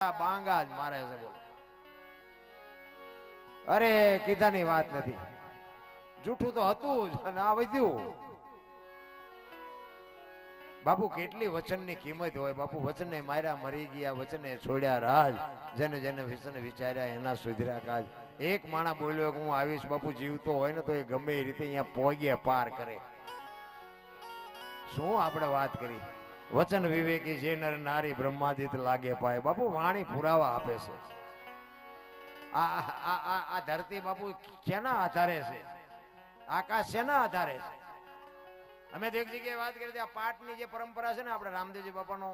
બાંગા જ મારે છે બોલો. અરે, કીધાની વાત નથી. જૂઠું તો હતું જ, અને આ વધ્યું. બાપુ, કેટલી વચનની કિંમત હોય. બાપુ, વચને માર્યા, મરી ગયા, વચને છોડ્યા રાજ. જેને જેને વિચન વિચાર્યા, એના સુધર્યા કાજ. એક માણા બોલ્યો કે હું આવીશ, બાપુ, જીવતો હોય ને તો એ ગમે એ રીતે અહીંયા પોગે પાર કરે. શું આપણે વાત કરી? વચન વિવેકી જે નર નારી બ્રહ્માદિત લાગે પાય. બાપુ, વાણી પુરાવા આપે છે. આ આ આ ધરતી બાપુ શેના આધારે છે? આકાશ શેના આધારે છે? અમે તો એક જગ્યાએ વાત કરી આ પાઠની જે પરંપરા છે ને, આપણે રામદેવજી બાપાનો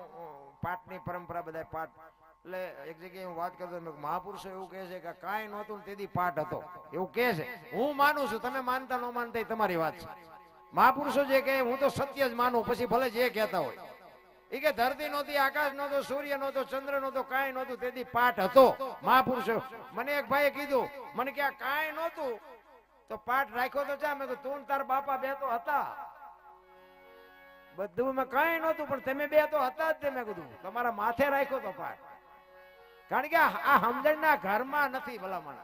પાઠની પરંપરા બધા પાઠ. એટલે એક જગ્યાએ હું વાત કરતો મહાપુરુષો એવું કહે છે કે કાંઈ નહોતું તેથી પાઠ હતો. એવું કહે છે. હું માનું છું, તમે માનતા ન માનતા તમારી વાત છે. મહાપુરુષો જે કહે, હું તો સત્ય જ માનું, પછી ભલે જે કહેતા હોય. કે ધરતી નહોતી, આકાશ નહોતો, સૂર્ય નહોતો, ચંદ્ર નહોતો, કાંઈ નહોતું. તેથી પાઠ હતો. મહાપુરુષો, મને એક ભાઈએ કીધું, મને કે કાંઈ નહોતું. તો પાઠ રાખ્યો તો ચા? મેં તું તાર બાપા બે તો હતા. બધું મેં કાંઈ નહોતું, પણ તમે બે તો હતા જ મેં કીધું. તમારા માથે રાખ્યો તો પાઠ. કારણ કે આ સમજણના ઘરમાં નથી ભલામણ.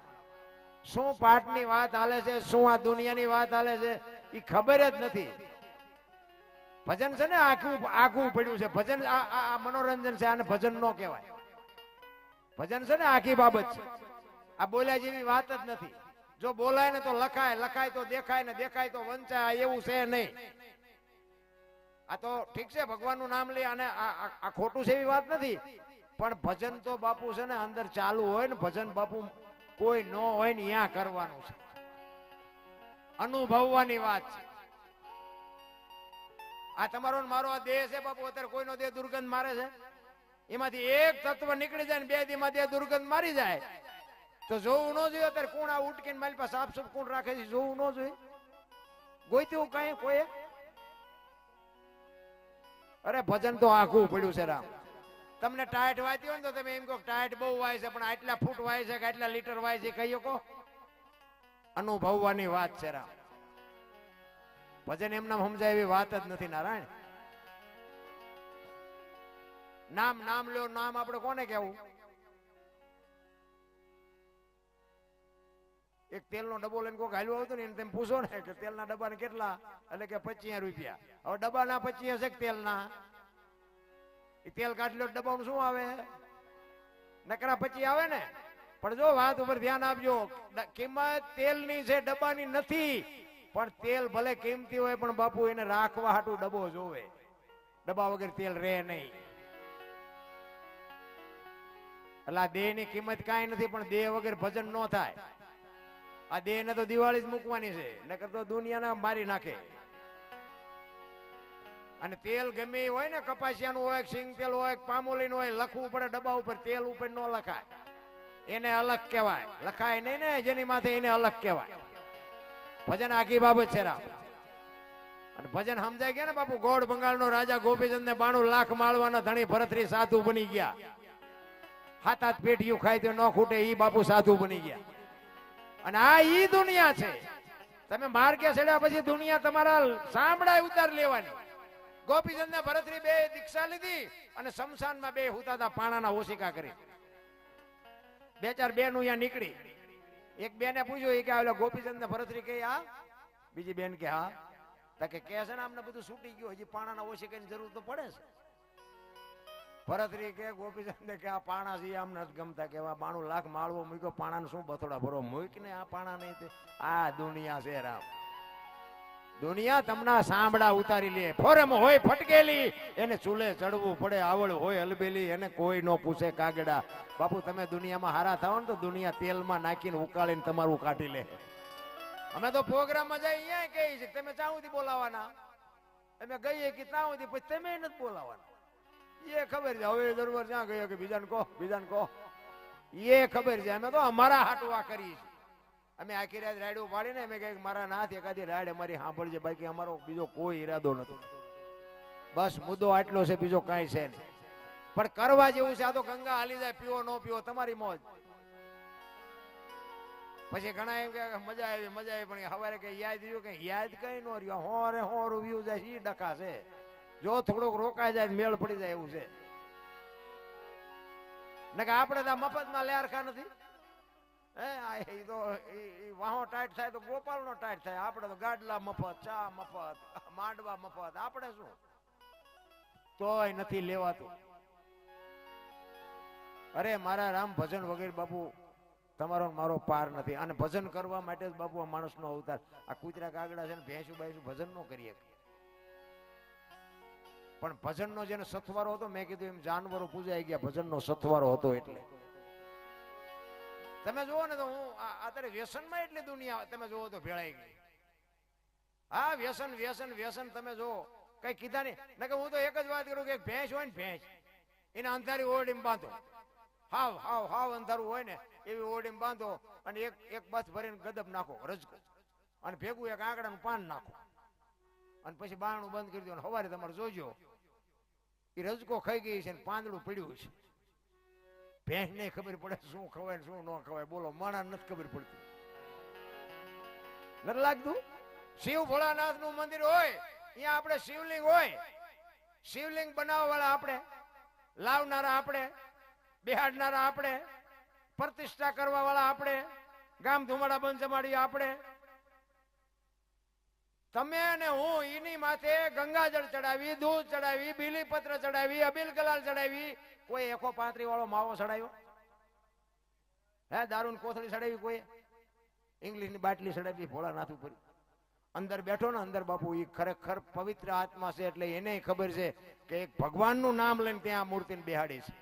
શું પાઠની વાત હાલે છે, શું આ દુનિયાની વાત હાલે છે એ ખબર જ નથી. ભજન છે ને આખું આખું પડ્યું છે. ભજન, આ મનોરંજન છે, આને ભજન નો કહેવાય. ભજન છે ને આખી બાબત છે. આ બોલ્યા જેવી વાત જ નથી. જો બોલાય ને તો લખાય લખાય તો દેખાય ને દેખાય તો વંચાય, એવું છે નહીં. આ તો ઠીક છે, ભગવાનનું નામ લે અને આ ખોટું છે એવી વાત નથી. પણ ભજન તો બાપુ છે ને અંદર ચાલુ હોય ને ભજન બાપુ કોઈ ન હોય ને ત્યાં કરવાનું છે. અનુભવવાની વાત છે. આ તમારો મારો આ દેહ છે બાપુ, અત્યારે કોઈનો દેહ દુર્ગંધ મારે છે? એમાંથી એક તત્વ નીકળી જાય ને બે દીમાં દેહ દુર્ગંધ મારી જાય. તો જોવું ન જોઈએ અત્યારે કોણ આ ઉટકીને મારી પાસે સાફ સુફ કોણ રાખે છે, જોવું ન જોઈએ. ગોઈતું કઈ કોઈ અરે ભજન તો આખું પડ્યું છે, રામ. તમને ટાઈટ વાંચી હોય ને તો તમે એમ કહો ટાયટ બહુ વાય છે, પણ આટલા ફૂટ વાય છે કે આટલા લીટર વાય છે કહી. શકો અનુભવવાની વાત છે, રામ. ભજન એમને સમજાય એવી વાત જ નથી, નારાયણ. નામ નામ લ્યો, નામ આપણે કોને કેવું એક તેલનો ડબ્બો લઈને કોઈ હાલ્યો આવતો ને એને તમે પૂછો ને કે તેલના ડબ્બાને કેટલા? એટલે કે પચીસ રૂપિયા. હવે ડબ્બાના પચીસ છે તેલના? એ તેલ કાઢલો ડબ્બાનું શું આવે? નકરા પચી આવે ને? પણ જો વાત ઉપર ધ્યાન આપજો કિંમત તેલની છે, ડબ્બાની નથી. પણ તેલ ભલે કિંમતી હોય, પણ બાપુ એને રાખવા હાટું ડબ્બો જોવે. ડબ્બા વગર તેલ રહે નહીં. એટલે દેહની કિંમત કાંઈ નથી, પણ દેહ વગર ભજન ન થાય. આ દેહ ને તો દિવાળી જ મૂકવાની છે, નકર તો દુનિયાને મારી નાખે. અને તેલ ગમે હોય ને, કપાસિયાનું હોય સિંગ તેલ હોય, પામોલીનું હોય, લખવું પડે ડબ્બા ઉપર, તેલ ઉપર ન લખાય. એને અલગ કહેવાય. લખાય નહીં ને, જેની માથે એને અલગ કહેવાય. ભજન આખી બાબત છે ભજન સમજાય ગયા ને બાપુ, ગોળ બંગાળનો રાજા ગોપીચંદ ને બાણું લાખ માળવાના ધણી ભરતરી સાધુ બની ગયા. હાથ હાથ પેટીયું ખાય તો ન ખૂટે એ બાપુ સાધુ બની ગયા. અને આ ઈ દુનિયા છે. તમે માર્ગે ચડ્યા પછી દુનિયા તમારા સાંભળાય ઉતાર લેવાની. ગોપીચંદ ને ભરતરી બે દીક્ષા લીધી અને શમશાનમાં બે હુતા હતા પાણાના ઓશિકા કરી. બે ચાર બેન અહીંયા નીકળી. એક બેને પૂછ્યું એ કે ઓલા ગોપીચંદ ને ભરતરી કે આ બીજી બેન કે, હા. તકે કે કે છે ને, આમને બધું છૂટી ગયું, હજી પાણાના કઈ જરૂર તો પડે છે. ભરતરી કે ગોપીચંદ કે, આ પાણા છે આમ નથી ગમતા. કે, આ બાણું લાખ માળવો મૂક્યો, પાણાને શું બથોડા ભરો? મૂકને આ પાણા નહીં આ દુનિયા છે રામ. દુનિયા તમના સાંભળા ઉતારી લે. ફોરમ હોય ફટકેલી, એને ચૂલે ચડવું પડે આવડ હોય હલબેલી એને કોઈ નો પૂછે કાગડા. બાપુ, તમે દુનિયામાં હારા થાવ ને તો દુનિયા તેલમાં નાખીને ઉકાળીને તમારું કાઢી લે. અમે તો પ્રોગ્રામમાં જઈ અહીંયા કહીએ છે તમે ચાં સુધી બોલાવાના? અમે ગઈએ કે સુધી, પછી તમે નથી બોલાવાના. એ ખબર છે. હવે દરબાર જ્યાં ગયો કે બીજાને કહો બીજાને કહો. એ ખબર છે. અમે તો અમારા હાટવા કરીએ છીએ. અમે આખી રાત રાયડું પાડીને અમે કહીએ મારા નાથ એકાદી રાયડ અમારી સાંભળજે, બાકી અમારો બીજો કોઈ ઈરાદો નથી. બસ મુદ્દો આટલો છે, બીજો કાંઈ છે પણ કરવા જેવું છે, આ તો ગંગા હાલી જાય, પીવો ન પીવો, તમારી મોજ. પછી ઘણા એમ કે મજા આવી મજા આવી, પણ હવારે કે યાદ રહ્યું કે યાદ કઈ નો રહ્યો. હોરે હો રૂવ્યું જાય, ઈ ડખા છે. જો થોડુંક રોકાઈ જાય મેળ પડી જાય એવું છે. આપણે તો મફતમાં લેર લેરખા નથી? આ તો વાહો ટાઈટ થાય તો ગોપાલનો ટાઈટ થાય. આપણે તો ગાડલા મફત, ચા મફત, માંડવા મફત. આપણે શું? તોય નથી લેવાતું. અરે, મારા રામ ભજન વગેરે બાપુ, તમારો મારો પાર નથી. અને ભજન કરવા માટે જ બાપુ આ માણસનો અવતાર. આ કૂતરા કાગડા છે ને ભેંસું બાયસું ભજન નો કરીએ. પણ ભજનનો જેને સથવારો હતો, મેં કીધું એમ જાનવરો પૂજાઈ ગયા. ભજનનો સથવારો હતો એટલે. તમે જુઓ ને તો હું અત્યારે વ્યસનમાં એટલી દુનિયા તમે જુઓ તો ભેળાઈ ગઈ. હા, વ્યસન વ્યસન વ્યસન તમે જુઓ. કઈ કીધા નહીં. ને કે હું તો એક જ વાત કરું કે ભેંસ હોય ને ભેંસ, એને અંધારી ઓરડીમાં બાંધો. હાવ હાવ હાવ અંધારું હોય ને, એવી ઓરડીમાં બાંધો અને એક એક બસ ભરીને ગદબ નાખો, રજકો. અને ભેગું એક આંકડાનું પાન નાખો. અને પછી બારણું બંધ કરી દો અને સવારે તમારે જોજો. એ રજકો ખાઈ ગઈ છે ને પાંદડું પડ્યું છે. ભેંસ ને ખબર પડે શું ખવાય શું ન ખવાય. બોલો, માણા નથી ખબર પડતી. નથી લાગતું? શિવ ભોળાનાથનું મંદિર હોય, અહીંયા આપણે શિવલિંગ હોય. શિવલિંગ બનાવવા વાળા આપણે, લાવનારા આપણે, બેહાડનારા આપણે, પ્રતિષ્ઠા કરવા વાળા આપણે, ગામ ધુમાડા બંધ જમાડી આપણે તમે અને હું એની માથે ગંગાજળ ચડાવી, દૂધ ચડાવી, બીલીપત્ર ચડાવી, અબીલ કલાલ ચડાવી. કોઈ એકો પાંત્રી વાળો માવો ચડાવ્યો હે દારૂ કોથળી ચડાવી કોઈ? ઇંગ્લિશની બાટલી ચડાવી, ભોળાનાથ ઉપર. અંદર બેઠો ને, અંદર બાપુ એ ખરેખર પવિત્ર આત્મા છે એટલે એને ખબર છે કે એક ભગવાનનું નામ લઈને ત્યાં મૂર્તિને બેહાડી છે.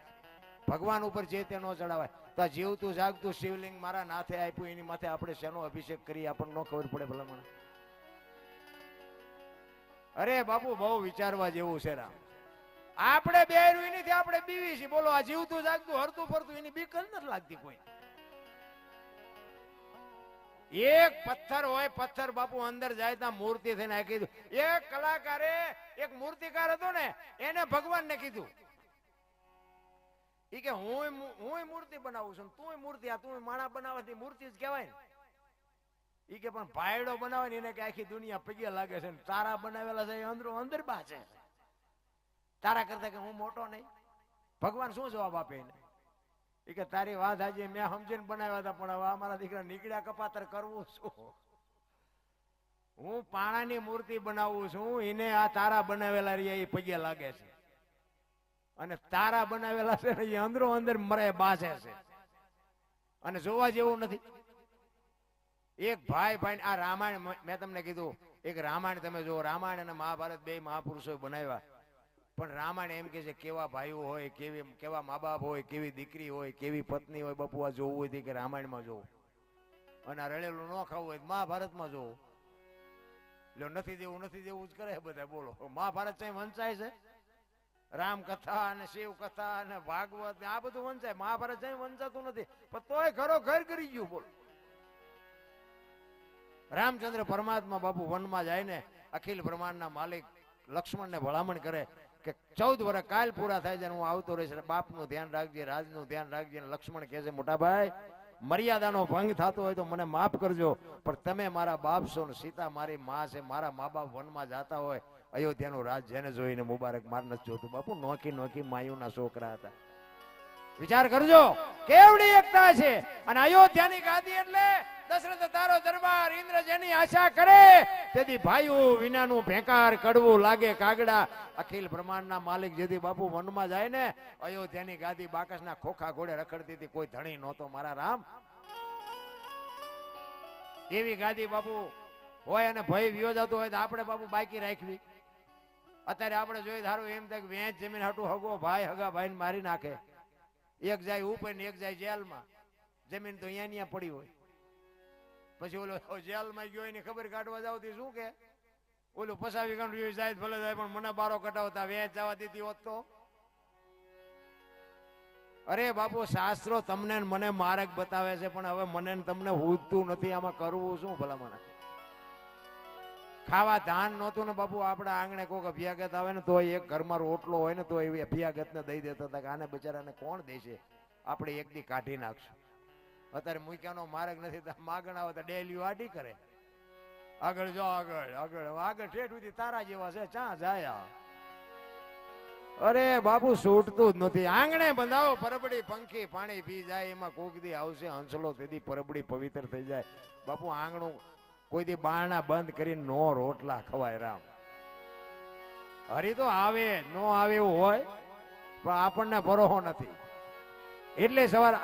ભગવાન ઉપર જે તે નો ચડાવાય. તો જીવતું, જાગતું શિવલિંગ મારા નાથે આપ્યું, એની માથે આપણે શેનો અભિષેક કરીએ આપણને ન ખબર પડે ભલા મને અરે બાપુ, બહુ વિચારવા જેવું છે રામ. આપણે બે નથી, આપણે બીવી છીએ. બોલો, આ જીવતું જાગતું, હરતું ફરતું, એની બીક નથી લાગતી કોઈ. એક પથ્થર હોય, પથ્થર બાપુ અંદર જાય ત્યાં મૂર્તિ થઈને આ કીધું. એક કલાકારે એક મૂર્તિકાર હતો ને, એને ભગવાનને કીધું. એ કે હું હું મૂર્તિ બનાવું છું તું મૂર્તિ આ તું માણા બનાવવાથી મૂર્તિ જ કહેવાય ને. ઈ કે પણ ભાયડો બનાવે ને એને કે આખી દુનિયા પગે લાગે છે ને તારા બનાવેલા છે એ અંદરો અંદર બાચે છે. તારા કરતા કે હું મોટો નહીં. ભગવાન શું જવાબ આપે એને? એ કે તારી વાત આજે મેં સમજીને બનાવ્યા હતા, પણ હવે અમારા દીકરા નીકળ્યા કપાતર કરવું શું? હું પાણાની મૂર્તિ બનાવું છું એને આ તારા બનાવેલા રહ્યા એ પગે લાગે છે. અને તારા બનાવેલા છે એ અંદરો અંદર મરે બાસે છે. અને જોવા જેવું નથી. એક ભાઈ ભાઈ આ રામાયણ મેં તમને કીધું, એક રામાયણ તમે જો રામાયણ અને મહાભારત બે મહાપુરુષો બનાવ્યા. પણ રામાયણ એમ કે છે, કેવા ભાઈઓ હોય, કેવી, કેવા મા બાપ હોય, કેવી દીકરી હોય, કેવી પત્ની હોય, બાપુ જોવું હોય કે રામાયણમાં જોવું. અને આ રળેલું ન ખાવું હોય મહાભારતમાં જોવું. એટલે નથી દેવું નથી દેવું જ કરે બધા, બોલો. મહાભારત કઈ વંચાય છે? રામ કથા અને શિવ કથા અને ભાગવત આ બધું વંચાય. મહાભારત કઈ વંચાતું નથી. પણ તોય ખરો ઘર કરી ગયું, બોલો. રામચંદ્ર પરમાત્મા બાપુ વનમાં જાય ને અખિલ બ્રહ્માંડના માલિક લક્ષ્મણને ભલામણ કરે કે ચૌદ વર્ષ કાલ પૂરા થાય હું આવતો રહીશ. બાપનું ધ્યાન રાખજે, રાજનું ધ્યાન રાખજે લક્ષ્મણ કહે છે, મોટા ભાઈ, મર્યાદાનો ભંગ થતો હોય તો મને માફ કરજો, પણ તમે મારા બાપ છો ને સીતા મારી માં છે, મારા મા બાપ વનમાં જાતા હોય, અયોધ્યાનું રાજ જેને જોઈને મુબારક માર નથી જોતું. બાપુ નોકી નોકી માયુના છોકરા હતા. વિચાર કરજો, કેવડી એકતા છે. અને અયોધ્યાની ગાદી એટલે દશરથ તારો દરબાર ઇન્દ્ર જેની આશા કરે, તેથી ભાઈઓ વિનાનું ભેંકાર કડવું લાગે કાગડા. અખિલ બ્રહ્માંડના માલિક જેથી બાપુ વનમાં જાય ને, અયોધ્યાની ગાદી બાકસના ખોખા ઘોડે રખડતી હતી, કોઈ ધણી નહોતો મારા રામ. એવી ગાદી બાપુ હોય અને ભય વિયો જતો હોય તો આપણે બાપુ બાકી રાખવી. અત્યારે આપણે જોઈએ ધારો એમ થાય વેચ જમીન હાટું હગો ભાઈ હગા ભાઈને મારી નાખે. એક જાય ઉપર ને એક જાય જેલમાં. જમીન તો અહીંયા પડી હોય. પછી ઓલો જેલમાં ગયો એની ખબર કાઢવા જાવ તે શું કે? ઓલું ફસાવી કાઢ્યું જાય ભલે જાય, પણ મને બારો કટાવતા વેચ જવા દીધી હોત તો. અરે બાપુ, શાસ્ત્રો તમને મને માર્ગ બતાવે છે, પણ હવે મને તમને હુજતું નથી, આમાં કરવું શું ભલા મને ખાવા ધાન નહોતું ને બાપુ, આપણા આંગણે કોઈક અભ્યાગત આવે ને તો એક ઘરમાં રોટલો હોય ને તો એ અભ્યાગત ને દઈ દેતા હતા કે આને બિચારાને કોણ દેશે? આપણે એક દી કાઢી નાખશું. અત્યારે મૂક્યાનો માર્ગ નથી, તો આવે તો ડેલીઓ આડી કરે. આગળ જો આગળ આગળ આગળ ઠેઠ સુધી તારા જેવા છે ચા જાય અરે બાપુ, છૂટતું જ નથી. આંગણે બંધાવો, પરબડી, પંખી, પાણી પી જાય, એમાં કોક દી આવશે, હંસલો તેથી પરબડી પવિત્ર થઈ જાય. બાપુ, આંગણું કોઈ દી બારણા બંધ કરી નો રોટલા ખવાય રામ. હરી તો આવે, નો આવે એવું હોય, પણ આપણને ભરોહો નથી. એટલે સવાર